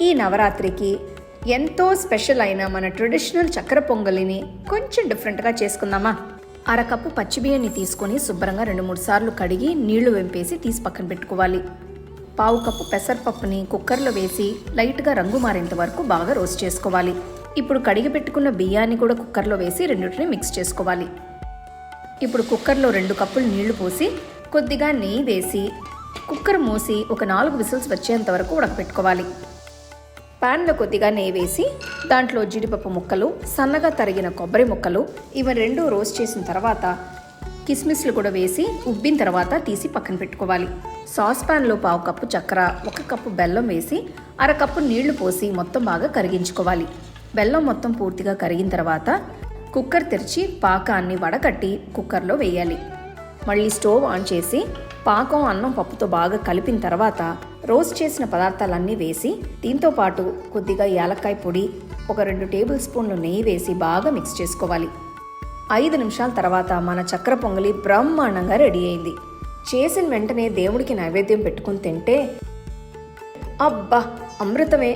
ఈ నవరాత్రికి ఎంతో స్పెషల్ అయిన మన ట్రెడిషనల్ చక్కెర పొంగలిని కొంచెం డిఫరెంట్గా చేసుకుందామా? అరకప్పు పచ్చి బియ్యాన్ని తీసుకొని శుభ్రంగా రెండు మూడు సార్లు కడిగి నీళ్ళు వెంపేసి తీసి పక్కన పెట్టుకోవాలి. పావు కప్పు పెసరపప్పుని కుక్కర్లో వేసి లైట్గా రంగు మారేంత వరకు బాగా రోస్ట్ చేసుకోవాలి. ఇప్పుడు కడిగి పెట్టుకున్న బియ్యాన్ని కూడా కుక్కర్లో వేసి రెండింటిని మిక్స్ చేసుకోవాలి. ఇప్పుడు కుక్కర్లో రెండు కప్పులు నీళ్ళు పోసి కొద్దిగా నెయ్యి వేసి కుక్కర్ మూసి ఒక నాలుగు విసిల్స్ వచ్చేంత వరకు ఉడకపెట్టుకోవాలి. ప్యాన్లో కొద్దిగా నెయ్యి వేసి దాంట్లో జీడిపప్పు ముక్కలు సన్నగా తరిగిన కొబ్బరి ముక్కలు ఇవి రెండు రోస్ట్ చేసిన తర్వాత కిస్మిస్లు కూడా వేసి ఉబ్బిన తర్వాత తీసి పక్కన పెట్టుకోవాలి. సాస్ ప్యాన్లో పావు కప్పు చక్కెర ఒక కప్పు బెల్లం వేసి అరకప్పు నీళ్ళు పోసి మొత్తం బాగా కరిగించుకోవాలి. బెల్లం మొత్తం పూర్తిగా కరిగిన తర్వాత కుక్కర్ తెరిచి పాకాన్ని వడకట్టి కుక్కర్లో వేయాలి. మళ్ళీ స్టవ్ ఆన్ చేసి పాకం అన్నం పప్పుతో బాగా కలిపిన తర్వాత రోస్ట్ చేసిన పదార్థాలన్నీ వేసి దీంతో పాటు కొద్దిగా యాలక్కాయ పొడి ఒక రెండు టేబుల్ స్పూన్లు నెయ్యి వేసి బాగా మిక్స్ చేసుకోవాలి. ఐదు నిమిషాల తర్వాత మన చక్ర పొంగలి బ్రహ్మాండంగా రెడీ అయింది. చేసిన వెంటనే దేవుడికి నైవేద్యం పెట్టుకుని తింటే అబ్బా అమృతమే!